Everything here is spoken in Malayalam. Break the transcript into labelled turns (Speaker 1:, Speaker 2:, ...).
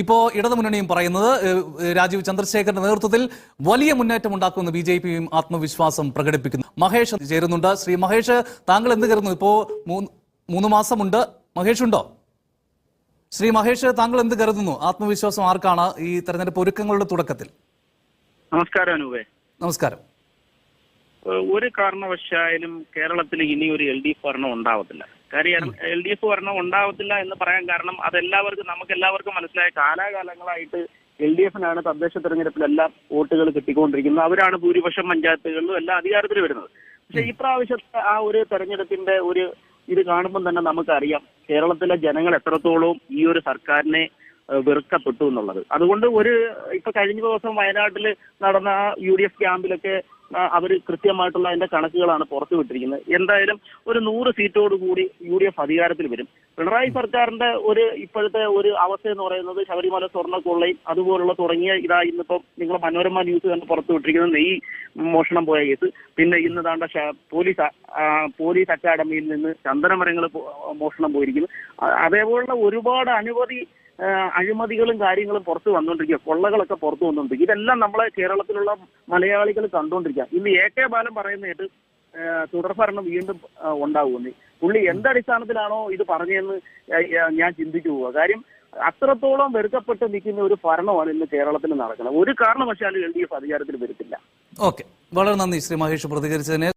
Speaker 1: ഇപ്പോ ഇടതുമുന്നണിയും പറയുന്നത് രാജീവ് ചന്ദ്രശേഖരന്റെ നേതൃത്വത്തിൽ വലിയ മുന്നേറ്റം ഉണ്ടാക്കുമെന്ന് ബി ജെ പിയും ആത്മവിശ്വാസം പ്രകടിപ്പിക്കുന്നു. മഹേഷ് ചേരുന്നുണ്ട്. ശ്രീ മഹേഷ് താങ്കൾ എന്ത് കരുതുന്നു? ഇപ്പോ മൂന്ന് മൂന്ന് മാസമുണ്ട്. മഹേഷ് ഉണ്ടോ? ശ്രീ മഹേഷ് താങ്കൾ എന്ത് കരുതുന്നു? ആത്മവിശ്വാസം ആർക്കാണ് ഈ തെരഞ്ഞെടുപ്പ് ഒരുക്കങ്ങളുടെ തുടക്കത്തിൽ?
Speaker 2: നമസ്കാരം അനൂപേ.
Speaker 1: നമസ്കാരം.
Speaker 2: ഒരു കാരണവശാലും കേരളത്തിൽ ഇനി ഒരു എൽ ഡി എഫ് ഭരണം ഉണ്ടാവത്തില്ല. കാര്യം എൽ ഡി എഫ് ഭരണം ഉണ്ടാവത്തില്ല എന്ന് പറയാൻ കാരണം അതെല്ലാവർക്കും നമുക്ക് എല്ലാവർക്കും മനസ്സിലായ കാലാകാലങ്ങളായിട്ട് എൽ ഡി എഫിനാണ് തദ്ദേശ തെരഞ്ഞെടുപ്പിലെല്ലാം വോട്ടുകൾ കിട്ടിക്കൊണ്ടിരിക്കുന്നത്. അവരാണ് ഭൂരിപക്ഷം പഞ്ചായത്തുകളിലും എല്ലാ അധികാരത്തിൽ വരുന്നത്. പക്ഷെ പ്രാവശ്യത്തെ ആ ഒരു തെരഞ്ഞെടുപ്പിന്റെ ഒരു ഇത് കാണുമ്പോൾ തന്നെ നമുക്കറിയാം കേരളത്തിലെ ജനങ്ങൾ എത്രത്തോളം ഈ ഒരു സർക്കാരിനെ വെറുക്കപ്പെട്ടു എന്നുള്ളത്. അതുകൊണ്ട് ഒരു ഇപ്പൊ കഴിഞ്ഞ ദിവസം വയനാട്ടിൽ നടന്ന യു ഡി എഫ് ക്യാമ്പിലൊക്കെ അവർ കൃത്യമായിട്ടുള്ള അതിന്റെ കണക്കുകളാണ് പുറത്തുവിട്ടിരിക്കുന്നത് എന്തായാലും ഒരു നൂറ് സീറ്റോട് കൂടി യു ഡി എഫ് അധികാരത്തിൽ വരും. പിണറായി സർക്കാരിന്റെ ഒരു ഇപ്പോഴത്തെ ഒരു അവസ്ഥ എന്ന് പറയുന്നത് ശബരിമല സ്വർണക്കൊള്ളയും അതുപോലുള്ള തുടങ്ങിയ ഇതാ ഇന്നിപ്പോ നിങ്ങൾ മനോരമ ന്യൂസ് തന്നെ പുറത്തു വിട്ടിരിക്കുന്നത് നെയ് മോഷണം പോയ കേസ്. പിന്നെ ഇന്ന് താണ്ട പോലീസ് പോലീസ് അക്കാഡമിയിൽ നിന്ന് ചന്ദനമരങ്ങൾ മോഷണം പോയിരിക്കുന്നു. അതേപോലുള്ള ഒരുപാട് അനവധി അഴിമതികളും കാര്യങ്ങളും പുറത്തു വന്നുകൊണ്ടിരിക്കുക കൊള്ളകളൊക്കെ പുറത്തു വന്നുകൊണ്ടിരിക്കുക ഇതെല്ലാം നമ്മളെ കേരളത്തിലുള്ള മലയാളികൾ കണ്ടുകൊണ്ടിരിക്കുക ഇന്ന് എ കെ ബാലൻ പറയുന്നതായിട്ട് തുടർഭരണം വീണ്ടും ഉണ്ടാവുമെന്ന്. പുള്ളി എന്തടിസ്ഥാനത്തിലാണോ ഇത് പറഞ്ഞതെന്ന് ഞാൻ ചിന്തിച്ചു പോവുക. കാര്യം അത്രത്തോളം വെറുക്കപ്പെട്ട് നിൽക്കുന്ന ഒരു ഭരണമാണ് ഇന്ന് കേരളത്തിൽ നടക്കുന്നത്. ഒരു കാരണവശാലും എൽ ഡി എഫ് അധികാരത്തിൽ വരുത്തില്ല.
Speaker 1: ഓക്കെ. വളരെ നന്ദി ശ്രീ മഹേഷ് പ്രതികരിച്ചതിന്.